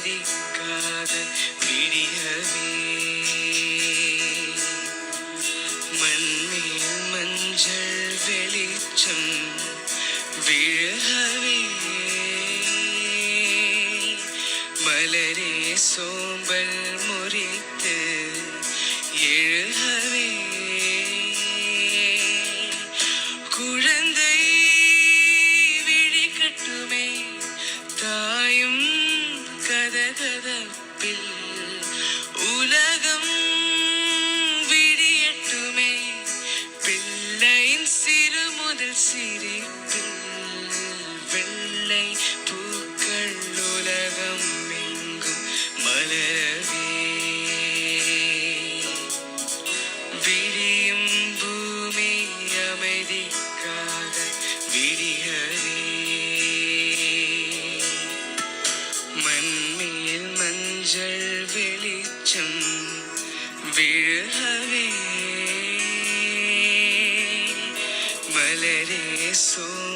വേദിക്കാതെ പിടിയവേ. മണ്ണിൽ മഞ്ചൾ വെളിച്ചം വീഴവേ. മലരെ பிறப்பில் உலகம் விடியட்டுமே. பிள்ளையின் சிறு முதல் சிரிப்பில் வெள்ளை பூக்கள் உலகம் எங்கும் மலரவே. விடியும் பூமி அமைதிக்காக விடியவே. மண்மி മഴൽ വെളിച്ചം വീഴവേ. വളരെ സോ